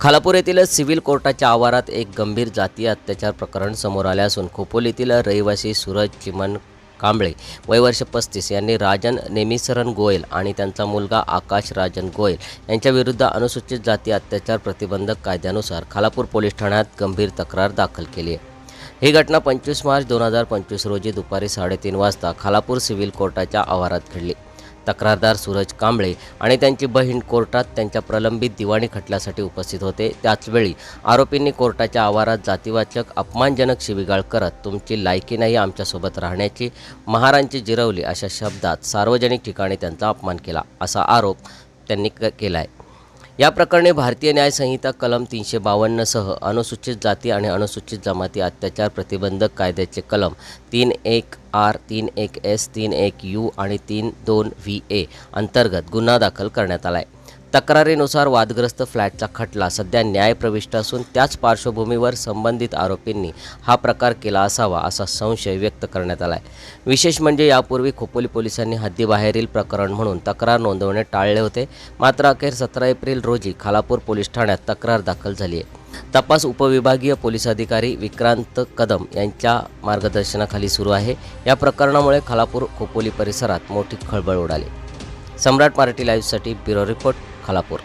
खालापूर येथील सिव्हिल कोर्टाच्या आवारात एक गंभीर जातीय अत्याचार प्रकरण समोर आले असून खोपोलीतील रहिवासी सूरज चिमन कांबळे वयवर्ष पस्तीस यांनी राजन नेमिसरन गोयल आणि त्यांचा मुलगा आकाश राजन गोयल यांच्याविरुद्ध अनुसूचित जाती अत्याचार प्रतिबंधक कायद्यानुसार खालापूर पोलीस ठाण्यात गंभीर तक्रार दाखल केली आहे. ही घटना पंचवीस मार्च दोन हजार पंचवीस रोजी दुपारी साडेतीन वाजता खालापूर सिव्हिल कोर्टाच्या आवारात घडली. तक्रारदार सूरज कांबळे आणि त्यांची बहीण कोर्टात त्यांच्या प्रलंबित दिवाणी खटल्यासाठी उपस्थित होते. त्याचवेळी आरोपींनी कोर्टाच्या आवारात जातीवाचक अपमानजनक शिवीगाळ करत तुमची लायकी नाही आमच्यासोबत राहण्याची महारांची जिरवली अशा शब्दात सार्वजनिक ठिकाणी त्यांचा अपमान केला असा आरोप त्यांनी क केला आहे या प्रकरणी भारतीय न्यायसंहिता कलम तीनशे बावन्नसह अनुसूचित जाती आणि अनुसूचित जमाती अत्याचार प्रतिबंधक कायद्याचे कलम तीन एक आर तीन एक एस तीन एक यू आणि तीन दोन व्ही ए अंतर्गत गुन्हा दाखल करण्यात आला आहे तक्रारीनुसार वादग्रस्त फ्लॅटचा खटला सध्या न्यायप्रविष्ट असून त्याच पार्श्वभूमीवर संबंधित आरोपींनी हा प्रकार केला असावा असा संशय व्यक्त करण्यात आला आहे विशेष म्हणजे यापूर्वी खोपोली पोलिसांनी हद्दीबाहेरील प्रकरण म्हणून तक्रार नोंदवणे टाळले होते. मात्र अखेर सतरा एप्रिल रोजी खालापूर पोलीस ठाण्यात तक्रार दाखल झाली आहे. तपास उपविभागीय पोलीस अधिकारी विक्रांत कदम यांच्या मार्गदर्शनाखाली सुरू आहे. या प्रकरणामुळे खालापूर खोपोली परिसरात मोठी खळबळ उडाली. सम्राट मराठी लाईव्हसाठी ब्युरो रिपोर्ट. खालापूर